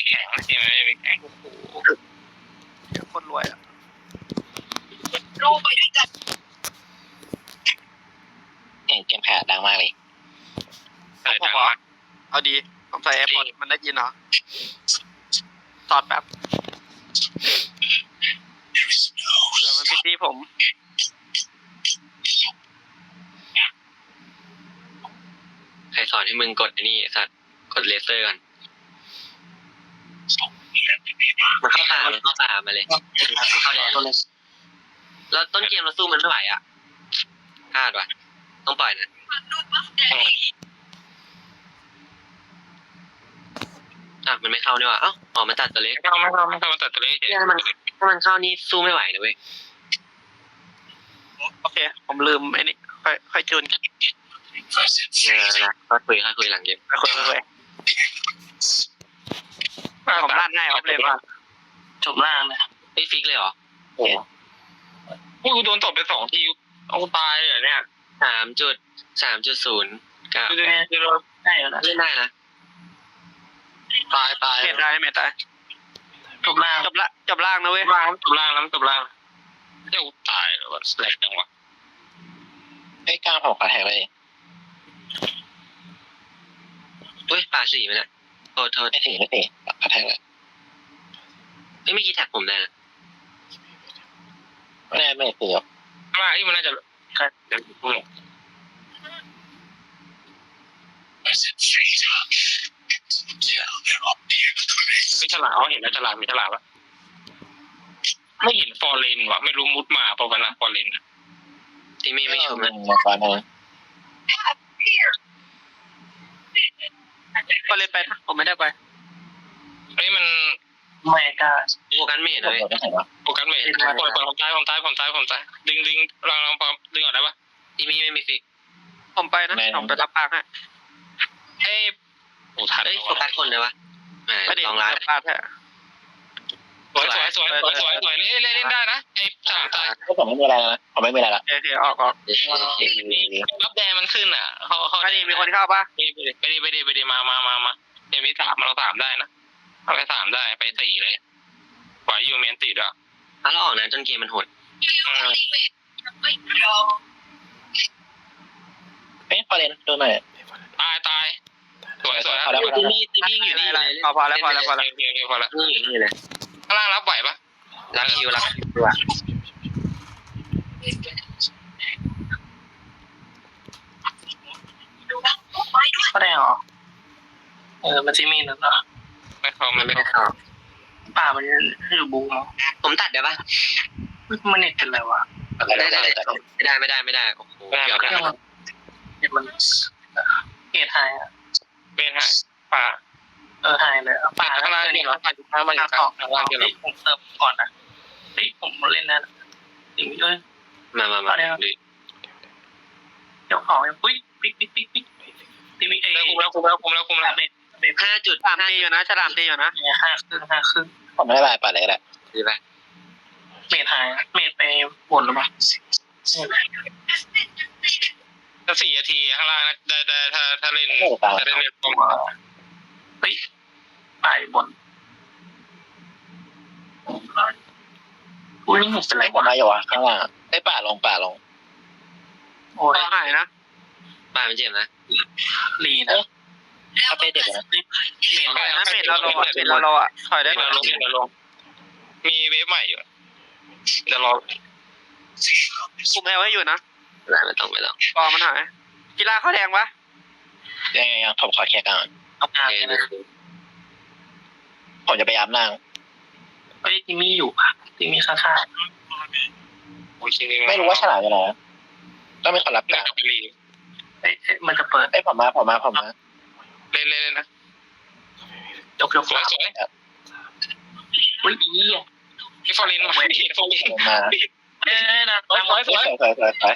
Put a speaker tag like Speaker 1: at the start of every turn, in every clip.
Speaker 1: มีแข่งนะทีมมันไม่มีแข่ง
Speaker 2: โอ้โหเดี๋ยวคนรวยอะ
Speaker 3: รู้ไปด้วยกัน
Speaker 4: เสียงเกมแพดดังมากเลย
Speaker 1: เออ
Speaker 2: ผม
Speaker 1: ดัง
Speaker 2: เหรอ
Speaker 1: มาก
Speaker 2: เอาดีต้องใส่แอร์พอร์ตมันได้ยินเหรอตอดแป๊บเดี๋ยวมันปิดที่ผม
Speaker 5: ใครสอนให้มึงกดไอ้นี่ไอ้สัตว์กดเลเซอร์ก่อน มันเข้าตามันเข้าตามาเลยมันเข้าแดนแล้วต้นเกมเราสู้มันไม่ไหวอะพลาดว่ะต้องปล่อยนะ
Speaker 3: มันดูบัฟแดง
Speaker 5: อะมันไม่เข้าเนี่ยว่ะเอ้าออกมาตัดตัวเล็ก
Speaker 1: ไม่เข้าไม่เข้าไม่เข้ามาตัดตัวเลขเฉย
Speaker 5: เนี่ยมันถ้ามันเข้านี่สู้ไม่ไหวนะเว้ย
Speaker 2: โอเค ผมลืมไอ้นี่ค่อยค่อยจูนกัน
Speaker 5: เออนะก็คุยค่อยคุยหลังเกม
Speaker 2: ค่อยคุยค่อยคุย ผมลั่นให้ออฟเลนมา
Speaker 4: จบล่างนะ
Speaker 5: ไอ้ยฟิกเลยเหรอ
Speaker 4: โอ้
Speaker 1: กูโดนตบไปสองทีเอาตายเลยเหรอเนี่ย
Speaker 5: สามจุดสามจุดศูนย์กับ
Speaker 1: ดูดิดูดิ
Speaker 4: ได้แล้วนะ
Speaker 5: เล่นได้นะ
Speaker 1: ตายตาย
Speaker 2: เมตได้เมตตาย
Speaker 4: จบล่าง
Speaker 2: จบละจบล่างนะเว้ย
Speaker 1: ล่างตบล่างแล้วตบล่างเดี๋ยวตายแล้วแหลกจังวะ
Speaker 4: ไอ้กลางผมขอแทงเลย
Speaker 5: อุ้ยปาสี่มันอะโท ษโทษ
Speaker 4: ไม่ถึงไม่ถึงขอแทงเลย
Speaker 5: เฮ้ยไม่คิดแท็กผมได้นะ
Speaker 4: ไม่ได้ไม่ถึง
Speaker 1: ข้างล่างที่มันน่าจะเดี๋ยวพูดไม่ฉลาดอ๋อเห็นแล้วฉลาดมีฉลาดวะไม่เห็นฟอร์เรนว่ะไม่รู้มุดมาเพราะวันนั้นฟอร์เรน
Speaker 5: ที่ไม่ไม่ชมนะ
Speaker 4: มาฟันนะ
Speaker 2: ก็เลยไปนะผมไม่ได้ไป
Speaker 1: เฮ้ยมัน
Speaker 4: ไม่กล้า
Speaker 5: โฟกัสเมท
Speaker 4: ผม
Speaker 5: เลย
Speaker 4: ไม่เห็นวะ
Speaker 1: โฟกัสเมทปล่อยปล่อยผมตายผมตายผมตายผมตายดึงดึงลองลองปอมดึงออกได้ปะ
Speaker 5: ที่มีไม่มีฟิก
Speaker 2: ผมไปนะผมไปรับปากให้
Speaker 1: เอ้ยโอ้ทัน
Speaker 5: เอ้ยโฟกัสคนเลยวะอ่า
Speaker 2: ไม่ดี
Speaker 5: ลองไล
Speaker 2: รั
Speaker 5: น์
Speaker 2: บปากให้
Speaker 1: สวยสวยสวยสวยสวยสวยเล่นเล่นเล่นได้นะไอ้สามตาย
Speaker 4: ก็ผมไม่มีอะไรนะผมไม่มีอะไรละ
Speaker 2: โอเคโอเคออกออก
Speaker 5: เดี๋ยวเดี๋ยวเดี๋ยว
Speaker 1: รับแดงมันขึ้นอะเขาเขา
Speaker 2: อันนี้มีคนเข้าปะ
Speaker 1: ไปดิไปดิไปดิมามามามาเดี๋ยวมีสามเราสามได้นะเอาไปสามได้ไปสี่เลยปล่อยยูเมนติดอะ
Speaker 5: ถ้าเราออกนะจนเกมมันโหด
Speaker 3: เรียกว่าดีเวทไม่รอ
Speaker 4: เอ้ยพอเลนดูหน่อย
Speaker 1: ตายตายสวยสวย
Speaker 4: พอแล้ว
Speaker 5: ที่นี่ที่นี่อยู่นี่อยู่เลย
Speaker 2: พอพอแล้วพอแล้วพอแล้ว
Speaker 1: โอเคโอเคพอละ
Speaker 5: นี่อยู่นี่เลย
Speaker 1: ข้างล่างรับไหวปะ
Speaker 5: รักคิวรักคิวตัว
Speaker 3: ดูบัฟไม้ด้วย
Speaker 4: ก็ได้หรอเออมันจะมีนั่นเนาะ
Speaker 1: ไม่เข้า
Speaker 5: มั
Speaker 1: มัน น
Speaker 5: ไม่
Speaker 1: ไม่
Speaker 5: ได้
Speaker 1: เข้า
Speaker 5: เข้า
Speaker 4: ป่ามัน คือบูม
Speaker 5: ผมตัดได้ปะ
Speaker 4: มันเน็ตเป็นอะไรวะอะไร
Speaker 5: ได้ได้
Speaker 4: ได้
Speaker 5: ไม่ได้ไม่ได้ไม่ได้โอ้โหเกี่ยวกัน
Speaker 4: เน็ตมันเกตไฮอะ
Speaker 1: เป็นหายป่า
Speaker 4: เออไฮเลยป่า
Speaker 1: ข้างล่าง
Speaker 4: นี่
Speaker 1: นี่
Speaker 4: เหรอ
Speaker 1: ข้างล่างมันอยู่ข้างข้างล่างที่เรา
Speaker 4: ผมเติมก่อนนะเฮ้ยผมเล่นนะสิ่งเอ้ย
Speaker 5: มามามาดิ
Speaker 4: เดี๋ยวของปุ๊ยปิ๊กปิ๊กปิ๊กปิ๊กทีมีเอ
Speaker 1: แล้วคุมแล้วคุมแล้วคุมแล้วคุมแล้ว
Speaker 4: เบสเบส
Speaker 5: ห้าจุด
Speaker 2: ฉลามตีอยู่นะฉลามตีอยู่นะ
Speaker 4: ห้าครึ่งห้าครึ่ง ผมไม่ได้บายป่าเลยก็ได้
Speaker 5: ดีไป
Speaker 4: เมทไฮเมทไปบนหรือเปล่า
Speaker 1: ถ้าสี่นาทีข้างล่างได้ได้ถ้าถ้าเล่น
Speaker 4: ไม่ได้ตาม
Speaker 1: ถ้าเล่นเล่นผม
Speaker 4: เฮ้ยไปบนอุ้ยนี่เป็นไร
Speaker 6: หมดแล้วอยู่วะข้างล่างอะได้ป่าลงป่าลง
Speaker 4: โอ้ย
Speaker 2: ก็หายนะ
Speaker 5: บ้านมันเจ็บนะ
Speaker 4: ลีนะ
Speaker 6: ถ้าเป็นเด็กนะ
Speaker 4: เมท
Speaker 2: นะเมดเราโลอะเมดเราโลอะถอยได้
Speaker 1: เดี๋
Speaker 2: ไหม
Speaker 1: ยวลงเดี๋ยวลงมีเวฟใหม่อยู่เดี๋ยวรอ
Speaker 2: คุมแอลให้อยู่นะ
Speaker 5: ไม่ไม่ต้องไม่ต้อง
Speaker 2: กอมันหายกีฬาเขาแดงปะ
Speaker 6: ยังยังยังผมขอแค่กลางก่อน
Speaker 4: เอางาน
Speaker 5: โอเคนะ
Speaker 6: ผมจะไปย้ำล่าง
Speaker 4: เฮ้ยจิมมี่อยู่จิมมี่ข้าง
Speaker 1: โอเค
Speaker 6: ไม่รู้ว่าฉลาดอยู่ไหนนะต้องมีคนรับก
Speaker 1: เล่
Speaker 6: ลานง
Speaker 1: กับลี
Speaker 4: ๆเอ้ยมันจะเปิด
Speaker 6: เอ้ยผมมาผมมาผมมา
Speaker 1: เล่นเล่นนะ
Speaker 4: ยกยก
Speaker 1: สวยสวย
Speaker 4: อุ้ยอีอะ
Speaker 1: พี่ฟอร์ลินมาพี่ฟอร์ลิน
Speaker 6: ผมมา
Speaker 4: เอ้ยนะ
Speaker 1: สวยสวยส
Speaker 6: สว
Speaker 1: วยย
Speaker 6: สวยสวยสวย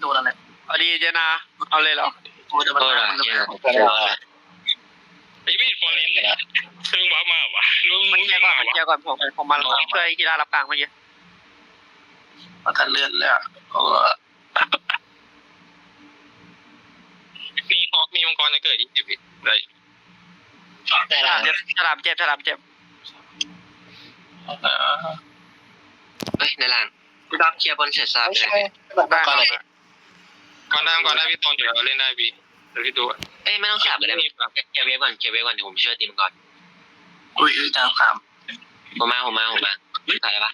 Speaker 4: โดนอะไร
Speaker 2: เอาดีเจนาเอาเลยเหรอ
Speaker 4: โอ้ยแต่มัน
Speaker 5: โทษอะ
Speaker 4: มัน
Speaker 5: เหี้ย
Speaker 6: ผมเพื่อนเราอะ
Speaker 1: ไอ้พี่ฟอร์ลินซึ่งว้ามาวะรู้
Speaker 2: มัน
Speaker 1: รู้
Speaker 2: เคลีย
Speaker 1: ยัง
Speaker 2: ร์ก่อน
Speaker 1: มา
Speaker 2: มันเคลียวะร์ก่อนผมผมมาช่วยกีฬารับกลางเมื่อกี้
Speaker 4: มันกันเลื่อนเลยอะเออ
Speaker 1: มีฮอกมีมังกรจะเกิดยี่สิบได้
Speaker 6: ได้
Speaker 2: ฉ
Speaker 6: แล้
Speaker 2: ลาวมเจ็บฉลามเจ็บฉลามเจ็บ
Speaker 4: เออ
Speaker 5: เฮ้ยในล่างพี่ก๊อฟเคลียร์บนเสร็จสับ
Speaker 6: ไม่
Speaker 5: เล
Speaker 6: ใช่
Speaker 5: ย
Speaker 6: แบบก่อนเลย
Speaker 1: ก่อนหน้าก่อนหน้าพี่ตอนอยู่แล้วเล่นได้พี่เดี๋ยวพี่ดู
Speaker 5: เอ้ยไม่ต้องสับเลยได้ไหมเคลียร์เวฟก่อนเคลียร์เวฟก่อนเดี๋ยวผมช่วยตีมก่อน
Speaker 4: อุ้ยอุ้ยจางสาม
Speaker 5: ผมมาผมมาผมมาถ่ายได้ปะ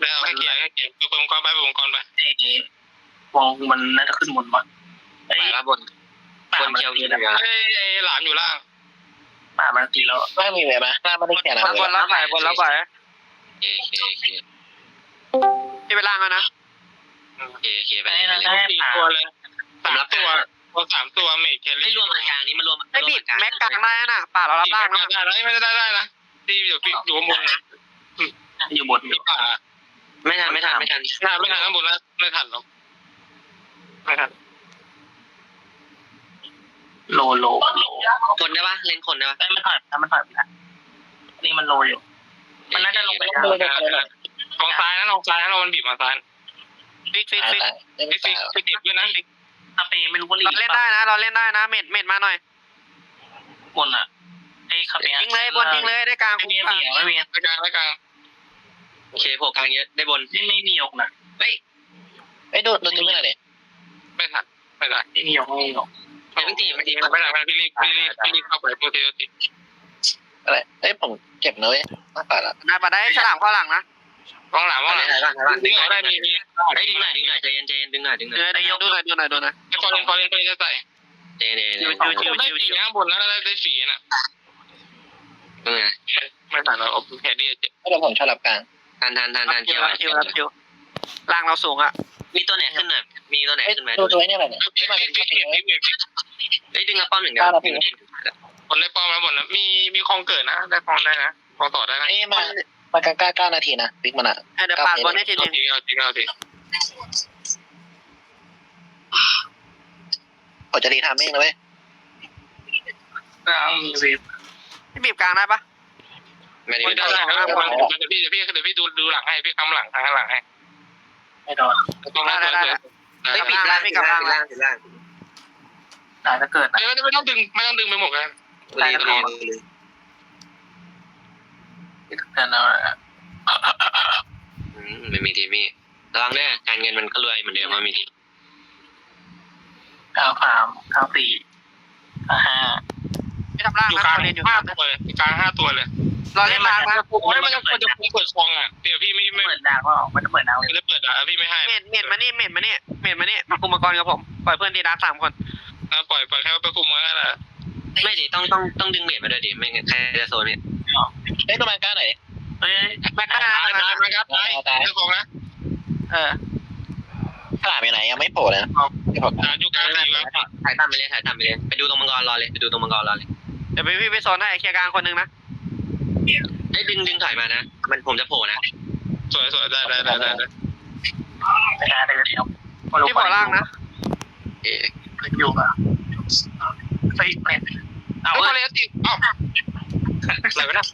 Speaker 1: แล้วแค่เกียร์แค่เกียร์เปิดองค์กรไปเปิดองค์กรไป
Speaker 4: เอ้วงมันน่าจะขึ้นบนวะ ไอ้
Speaker 5: ถ่ายว่าบน
Speaker 4: ป่า
Speaker 5: บน
Speaker 4: มัน
Speaker 5: เคียว
Speaker 4: ตี
Speaker 5: กิน
Speaker 4: แล้ว
Speaker 5: เหรอ
Speaker 1: เอ้ยไอ้หลามอยู่ล่าง
Speaker 4: ป่ามันตีแล้ว
Speaker 6: ไม่มีเลยไหมหน้าไม่ได้แค่นั้น
Speaker 2: บนรับไหวบนรับไหว
Speaker 5: โอเคโอเคโอเค
Speaker 2: พี่ไปล่างแล้วนะ
Speaker 5: โอเคโอเคไป
Speaker 4: ไอ้
Speaker 5: เลยไป
Speaker 4: นั่น
Speaker 5: เลย
Speaker 4: ได้
Speaker 1: สี่
Speaker 4: ป่า
Speaker 1: ตัวเลยสามตัวตัวสามตัวเมจแคล
Speaker 5: ไม่
Speaker 1: รี่
Speaker 5: รวมมากลางนี้มันรวม
Speaker 2: ไอ้บีบแม็กกลางได้น่ะป่าเรารับ
Speaker 1: สี่
Speaker 2: ล่าง
Speaker 1: ไม่
Speaker 2: นะ
Speaker 1: ได้แล้วไม่ได้ได้นะที่เดี๋ยวพี่อยู่ข้างบนนะ
Speaker 4: อยู่บนอ
Speaker 1: มี
Speaker 4: ยู่
Speaker 1: ป่า
Speaker 5: ไม่ทันไม่ทันไม่ทัน
Speaker 1: ไม่ทัน ไม่ทันข้างบนแล้วไม่ทันหรอกไม่ทัน
Speaker 4: โลโลโล
Speaker 5: คนได้ปะเล่นคนได้ปะ
Speaker 4: ไอ้มันถอยมันถอยไปแล้วนี่มันโลอยู่ มันน่าจะลงไป
Speaker 6: ไม่ได้แค่นั้น
Speaker 1: ลองซ้ายนะลองซ้ายนะเรามันบีบมาซ้าย
Speaker 2: ฟิกฟิก
Speaker 6: ตาย
Speaker 2: ฟิก
Speaker 6: ตายไม่
Speaker 1: ฟิก
Speaker 6: ตาย
Speaker 1: ฟิกฟิกด้วยนะ
Speaker 4: อาเปไม่รู้ว่าลี
Speaker 2: เราเล่นได้นะ เราเล่นได้นะ เม็ดเม็ดมาหน่อย
Speaker 4: บนอะไอ้คาเฟ่
Speaker 2: ทิ้งเลยบนทิ้งเลยได้กลาง
Speaker 4: ไม่
Speaker 2: คุ้
Speaker 4: มี
Speaker 2: ม
Speaker 4: เสียไม่มี
Speaker 1: แล้วกลางแล้วกลาง
Speaker 5: โอเคโผล่กลางเยอะได้บน
Speaker 4: ไม่ไม่มียกนะ
Speaker 5: เฮ้ย
Speaker 6: ไอ้ดูดูทิ้งไม่ได้เลย
Speaker 1: ไม่ทันไม่ได้
Speaker 4: ไม่มียกไม่มียก
Speaker 5: เดี๋ยวเพิ่งตีเพิ่งตี
Speaker 1: ไม่ได้ไม่ได้พี่รีบพี่รีบพี่รีบเข้าไปโปรตีโอติ
Speaker 6: อะไรเอ้ยผมเจ็บนะเว้ยมากกว่าละ
Speaker 2: ได้ปะได้ฉลามเข้าหลังนะ
Speaker 1: วางหลังวางหลัง
Speaker 5: ถ่ายก่อนถ่ายก่อน
Speaker 1: ดึ
Speaker 5: ดึ
Speaker 1: ง
Speaker 5: งห
Speaker 1: เอา
Speaker 5: น่อย
Speaker 1: ได้มีมี
Speaker 5: เฮ้ยดึงหน่อยดึงหน่อยใจเย็นใจเย็นดึงหน่อยดึงหน่อย
Speaker 2: เดี๋ยวเดี๋ยวดูหน่อยดูหน่อยดูหน่อย
Speaker 1: ไอ้ฟอร์เรนฟอร์เรนฟอร์เรนจะใส่
Speaker 5: ใจเย็นใจเย็น
Speaker 1: ได้สีข้างบนแล้วได้ได้สีนะ
Speaker 5: ดึงหน่อย
Speaker 1: ไม่ทันเราเอาแคดดี้เจ็บ
Speaker 6: เดี๋ยวผมฉลับกลาง
Speaker 5: ทันทันทันทัน
Speaker 2: คิ
Speaker 5: เกี่
Speaker 2: ว
Speaker 5: ยว
Speaker 2: รับคิวรับคิว ล่างเราสูงอะ
Speaker 5: มีตัวไหนขึ้นหน่อยมีตัวไหน
Speaker 6: เอ้ย
Speaker 5: ขึ้นไหม
Speaker 6: ดูดูไอ้นี่อะไรเนี่ย
Speaker 1: ฟิกฟิกฟิกฟิกฟิกฟิก
Speaker 5: เฮ้ยดึงกระป้อมหนึ่งเดียว
Speaker 1: คนได้ป้อมแล้วหมดนะมีมีคลองเกิดนะได้คลองได้นะคลองต่อได้นะ
Speaker 6: เอ้ยมามากลางเก้านาทีนะบิ๊กมันอะ
Speaker 2: เดี๋ยวปาดบอลให้ที
Speaker 1: เอา
Speaker 2: นึง
Speaker 1: ทีเอาทีเอาที
Speaker 6: ผมจะรีทามมิ่งนะเว้ย
Speaker 4: กลางมีเวฟ
Speaker 2: พี่บีบกลางได้ปะ
Speaker 5: ไม่ได้
Speaker 1: ไม่ได้ครับเดี๋ยวพี่เดี๋ยวพี่เดี๋ยวพี่ดูดูหลังให้พี่คำหลังข้างหลังให้
Speaker 4: ไม่โดน
Speaker 1: ตรงนั้นเลย
Speaker 5: ไม่ปิดล่างปิดล่างปิดล่างปิดล่าง
Speaker 4: น่าจะเกิดนะ
Speaker 1: ไม่ไม่ต้องดึงไม่ต้องดึงไปหมดกัน
Speaker 5: เลยเลย
Speaker 4: แต่เรา
Speaker 5: อืมไม่มีทีมี่ระวังด้วยการเงินมันก็รวยเหมือนเดิมมันมีที
Speaker 4: เก้าสามเก้าสี่ห้า
Speaker 2: ไม่ทำล่าง
Speaker 1: อยู่
Speaker 2: นะ
Speaker 1: กลาง
Speaker 2: เราเล่นอยู่
Speaker 1: ห้าตัวเลยกลางห้าตัวเลย
Speaker 2: เราเล่นล่างนะ
Speaker 1: ไม่มันจะควรจะเปิดคลองอะเดี๋ยวพี่ไม่ไม่
Speaker 4: เปิดดาวก็มันจะเปิดดาว
Speaker 1: ไม่ได้เปิดอะพี่ไม่ให้
Speaker 2: เม็ดเม็ดมานี่เม็ดมานี่เม็ดมานี่มาคุมมังกรกับผมปล่อยเพื่อนดีดักสามคน
Speaker 1: ปล่อยปล่อยแค่ไปคุมมันก็ได้
Speaker 5: ไม่ดิต้องต้องต้องดึงเบ็ดมาด้วยดิไม่งั้นใครจะโซนเนี่ย
Speaker 6: เอ้ยประมาณเก้าหน่อยดิ
Speaker 4: เฮ้ย
Speaker 2: แม็ก
Speaker 1: ตา
Speaker 2: ก็
Speaker 1: ย
Speaker 2: ได้
Speaker 1: ตายมาครับตายเจ้าของนะ
Speaker 2: เออ
Speaker 6: ฉลามอยู่ไหนยังไม่โผล่เลยนะไม่โผล่
Speaker 1: อ่าอยู่กลางสี่ครับ
Speaker 5: ถ่ายตามไปเลยถ่ายตามไปเลยไปดูตรงมังกรรอเลยไปดูตรงมังกรรอเลย
Speaker 2: เดี๋ยวพี่ไปโซนให้เคลียร์กลางคนนึงนะ
Speaker 5: เอ้ยดึงดึงถอยมานะ มันผมจะโผล่นะ
Speaker 1: สวยสวยได้ได้ได้ได้
Speaker 4: ไม่ได้เลยเดียว
Speaker 2: พี่ขอล่างนะ
Speaker 5: เอ๊ะ
Speaker 4: อยู่อะเฮ้ยเน็ต
Speaker 1: เอาเลยติอ้าวอะไรวะเนี่ย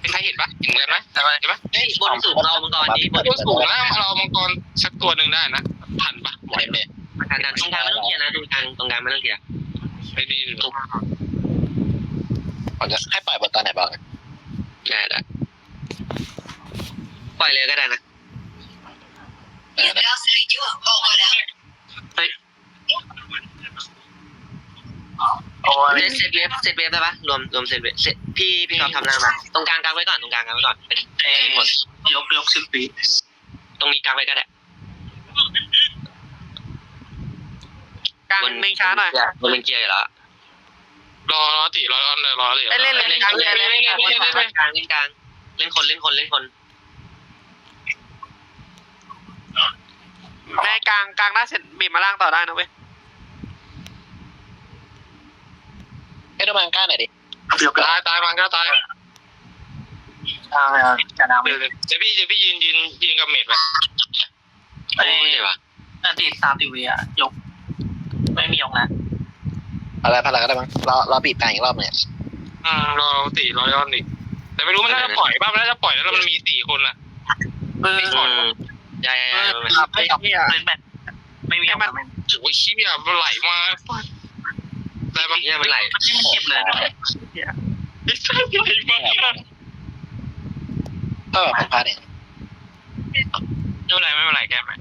Speaker 1: เป็นใครเห็นปะเห็นกันไหมเห็นปะ
Speaker 5: เฮ้ยบนสูงเรามังกรนี้บน
Speaker 1: ตัวสูงนะเรามังกรสักตัวหนึ่งได้นะทันปะไหว
Speaker 6: เต็มเลย
Speaker 5: ขนาดตรงกลางไม่ต้องเคลียร์นะตรงกลางตรงกลางไม่ต้องเคลียร์
Speaker 1: ไม่ดี
Speaker 6: ผมจะให้ปล่อยบนตอนไหนบ้าง
Speaker 5: ได้ได้ปล่อยเลยก็ได้นะ
Speaker 6: เออ
Speaker 3: แล้วสิยั่วออกมาแล้ว
Speaker 4: โอ้ย
Speaker 5: เซตเวฟเซตเวฟได้ปะรวมรวมเซตเวฟเซตพี่พี่กอฟทำหน้ามา ตรงกลางกลางไว้ก่อนตรงกลางกลางไว้ก่อน
Speaker 4: เอ้หมด ยกยกสิบปี
Speaker 5: ตรงนี้กลางไว้ก็ได้
Speaker 2: กลางหนึ่งช้าหน่อย
Speaker 5: บนเป็นเกียร์อยู่แล้ว
Speaker 1: รอรอติรอรอรอติ
Speaker 2: เล่นเลย
Speaker 5: เล่น
Speaker 2: กลาง
Speaker 5: เล่น
Speaker 2: เล่น
Speaker 5: เล่น
Speaker 2: เล่น
Speaker 5: เล่นเล่นกลางเล่นกลางเล่นคนเล่นคนเล่นคน
Speaker 2: แม่กลางกลางได้เสร็จบีบมาล่างต่อได้นะเว้ย
Speaker 6: เอ้ยประมาณเก้าหน่อยดิ
Speaker 1: ตายตายมันก็ตาย
Speaker 4: ใช่จะดาว
Speaker 1: เดี๋ยวเดี๋ยวพี่จะพี่ยืนยืนยืนกับเมดไป
Speaker 5: โอ้ยเดี๋ยววะ
Speaker 4: ติดสามทีวีอะยก
Speaker 6: อะไรพลังก็ได้มั้งรอรอบีบกลางอีกรอบเนี่ย
Speaker 1: อืมรอติรอย้อนดิแต่ไม่รู้มันน่าจะปล่อยป่ะมันน่าจะปล่อยแล้วมันมีสี่คนอะ
Speaker 2: เออ
Speaker 5: อืมใช่ใช่ใช่
Speaker 4: ครับไม่ยกเล่นแบบไม่มียกไม่
Speaker 1: โอ้ยชี้อะมันไหลมาไหลได้ปะ
Speaker 5: เนี่ยมันไหล
Speaker 4: ที่มันเก็บเลยนะ
Speaker 1: ไม่ใช่ไหลมาก
Speaker 6: ก็แบบผมพลาดเอง
Speaker 1: ไม่เป็นไรไม่เป็นไรแก้ไหม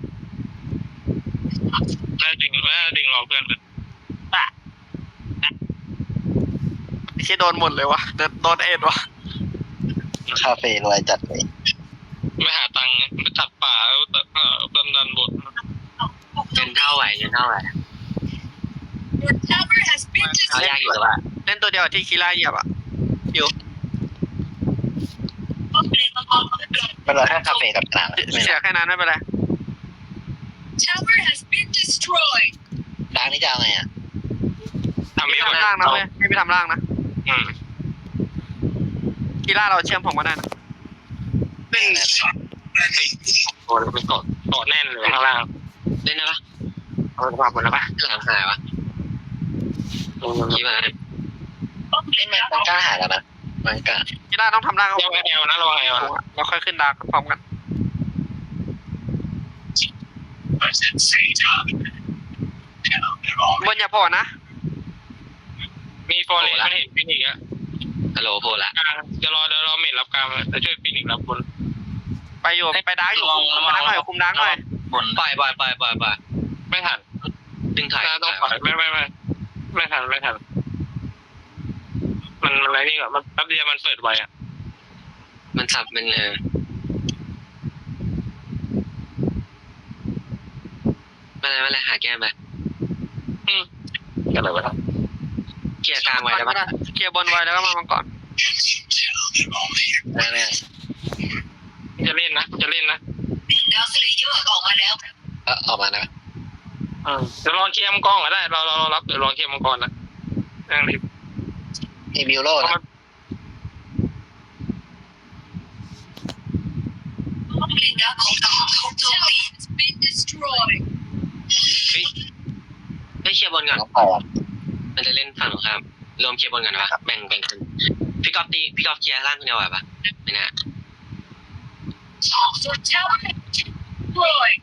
Speaker 1: แล้วดึงแล้วดึงรอเพื่อนเลย
Speaker 2: ไอ้เชี่ยโดนหมดเลยวะโดนโดนเอ็ดวะ
Speaker 6: คาเฟ่รวยจัดเลย
Speaker 1: ไม่หาตังค์ไปตัดป่าแล้วเอ่อดันดันบท
Speaker 5: เงินเท่าไหร่เงินเท่าไหร่
Speaker 3: Your tower has been
Speaker 5: เอายากอยู่แต่ว่า
Speaker 2: เล่นตัวเดียวที่คีร่าเหยียบอะ
Speaker 6: มันรอแค่คาเฟ่กับสนามไม่
Speaker 2: เสียแค่นั้นไม่เป็นไร
Speaker 3: Tower has been destroyed.
Speaker 6: ล้างนี่จะเอาไงอะ
Speaker 1: ทำ
Speaker 2: ไม่
Speaker 1: ไม่
Speaker 2: ทำ
Speaker 1: ได้
Speaker 2: ล่างนะเว้ยไม่ไปทำล่างนะ
Speaker 1: อืม
Speaker 2: คีร่าเราเชื่อมผมก็ได้นะ
Speaker 1: เป็นโอ้เป็นเกาะเกาะแน่นเลยข้างล่าง
Speaker 5: เล่นได้ปะ
Speaker 1: เอาไปหมดแล้วปะ
Speaker 5: หลังหายวะยี่มา
Speaker 6: นี่มันมันกล้าหาแล้วนะมันกล้า
Speaker 2: คีร่าต้องทำล่าง
Speaker 1: ระวังแอลนะระวังแอลนะ
Speaker 2: เราค่อยขึ้นดาร์กพร้อมกันบนอย่าพอนะ
Speaker 1: มีฟอร์เรสมันเห็นฟินิกอะ
Speaker 5: ฮัลโหลโพละ
Speaker 1: กลางจะรอเดี๋ยวรอเมดรับกลางจะช่วยฟินิกรับบน
Speaker 2: ไปอยู่ไปดาร์กอยู่คุมคุมดาร์กหน่อยคุมดาร์กหน่อย
Speaker 4: บน
Speaker 5: ปล่อยปล่อยปล่อยปล่อยปล่อย
Speaker 1: ไม่ทัน
Speaker 5: ดึงถอย
Speaker 1: น่าต้องปล่อยไม่ไม่ไม่ไม่ทันไม่ทันมันมันอะไรนี่ก่อนมันแป๊บเดียวมันเปิดไวอะ
Speaker 5: มันสับมันเออไม่เป็นไรไม่เป็นไรหาแก้มไป
Speaker 1: กันเลยวะ
Speaker 5: เคลียร์กลางไว้ได้ปะ
Speaker 2: เคลียร์บนไว้แล้วก็มามังกร
Speaker 6: แน่แน่
Speaker 1: จะเล่นนะจะเล่นนะ
Speaker 3: ดาวสเลเยอร์ออกมาแล้ว
Speaker 6: เออออกมานะ
Speaker 1: อืมเดี๋ยวลองเคลียร์มังกรก็ได้เราเราเรารับเดี๋ยวลองเคลียร์มังกรนะนั่งรีบ
Speaker 6: มีบิวโร่นะ
Speaker 3: เลนดาของเราถูกโจมตี has been destroyed.
Speaker 5: เฮ้ยเคลียร์บนก่อน
Speaker 6: น้องปล่อยอะ
Speaker 5: มันจะเล่นฝั่งตรงข้ามรวมเคลียร์บนก่อนนะแบ่งแบ่งกันพี่กอฟตีพี่กอฟเคลียร์ล่างคนเดียวไหวปะไม่น่า
Speaker 3: Your tower has been destroyed.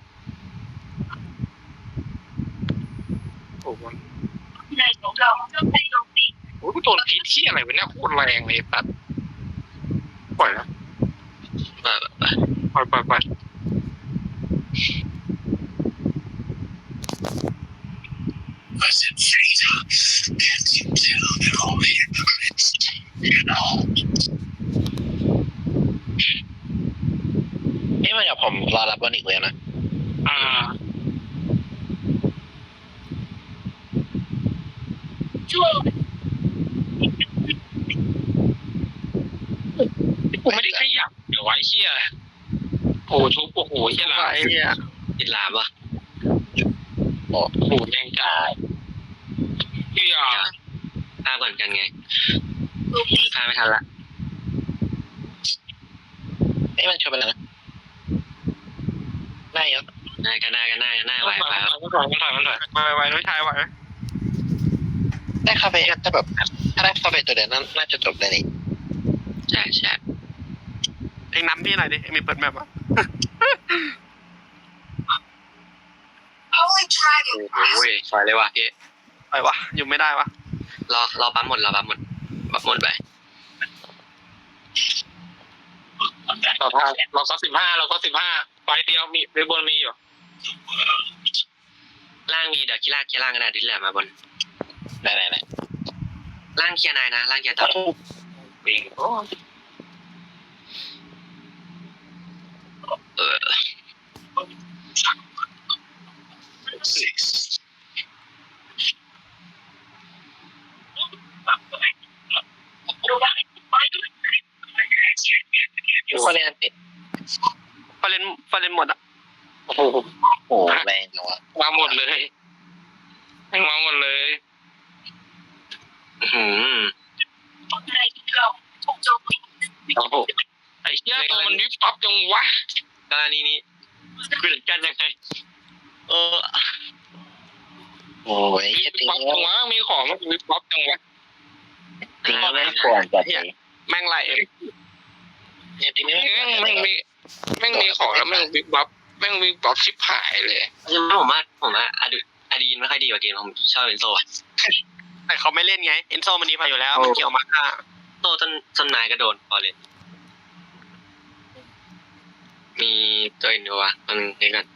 Speaker 1: โอ้โห
Speaker 3: ในของเราโจมตีโจมตี
Speaker 1: โอ้โหโดนพิษที่อะไรวะเนี่ยโคตรแรงเลยตัดปล่อยนะ
Speaker 5: ปล่อยปล่อย
Speaker 1: ปล่อยปล่อยปล่อย
Speaker 6: นี่มันเดี๋ยวผมรอรับบอลอีกเลยนะ
Speaker 1: อ่า
Speaker 3: ช่วย
Speaker 1: กูไม่ได้ขยับ เดี๋ยวไว้เชี่ยโอ้ชุบโอ้โหเชี่ยหลา
Speaker 2: ไอ้เหี้ย
Speaker 5: ติดหลามวะ
Speaker 1: โอ้โหแรงจ้า เชี่ย
Speaker 5: ฆ่าก่อนกันไงฆ่าไม่ทันละ
Speaker 6: นี่มันชวนไปแล้วนะได้เยอะ
Speaker 5: ได้กันได้กันได้กันได้ไหว
Speaker 1: มันถ
Speaker 5: ไหว
Speaker 1: อยมันถอยมันถอยมันถอย
Speaker 2: ไว้ไว้น้อยชายไว้
Speaker 6: ได้คาเฟ่ถ้าแบบถ้าได้คาเฟ่ตัวเดียวนั้นน่าจะจบเลยนี่
Speaker 5: ใช่ใช่
Speaker 2: เองนำพี่หน่อยดิเองมีเปิดแมปอะ
Speaker 3: Holy Dragon
Speaker 5: โอ้ยสวยเลยว่ะพี่
Speaker 2: ไปวะอยู่ไม่ได้วะ
Speaker 5: รอรอปั๊มหมดรอปั๊มหมดปั๊มหมดไป
Speaker 1: ต่อท่าเราก็สิบห้าเราก็สิบห้าไฟเดียวมีในบนมีอยู่
Speaker 5: ล่างมีเดี๋ยวคีร่าเคลียร์ล่างกันได้ดิแหละมาบน
Speaker 6: ไหนไหนไหน
Speaker 5: ล่างเคลียร์นายนะล่างเคลียร์ต่อ
Speaker 1: วิ่งโอ้
Speaker 5: เออ
Speaker 6: ทุ กคนเล่นติด
Speaker 2: ฟาเลนฟาเลนหมดอะ
Speaker 1: โอ้โห
Speaker 6: โอ้แรงจังวะ
Speaker 1: มาหมดเลยแม่งมาหมดเลย
Speaker 5: อื้อหือ
Speaker 3: ในเราถูกโจมตี
Speaker 1: โอ้โหไอ้เหี้ยตัวมันวิบปั๊บจังวะ
Speaker 5: กรณีนี้
Speaker 1: เกิดกันยังไง
Speaker 5: เออ
Speaker 6: โอ้ย
Speaker 1: วิ
Speaker 6: แค่
Speaker 1: บ
Speaker 6: ตี
Speaker 1: ปั๊บ
Speaker 6: นี้
Speaker 1: จังวะมีของมันวิบปั๊บจังวะ
Speaker 6: ตีนี้ไม่ควรจัดเลย
Speaker 2: แม่งไหล
Speaker 6: เนี่ยตีนี้ไม่ควร
Speaker 1: แม่งแม่งมีแม่งมีของแล้วแม่งวิบปั๊บแม่งวิบปั๊บชิบหายเลย
Speaker 5: ยังไม่ผมว่าผมว่าอดีอดีนไม่ค่อยดีกว่าเกมผมชอบเป็นโซ่อะ
Speaker 2: แต่เขาไม่เล่นไงเอนโซมันดีพาอยู่แล้วมันเกี่ยวมาค่า
Speaker 5: โตต้นต้นนายก็โดนพอเลยมีตัวอื่นดูวะมันนี้ก่อน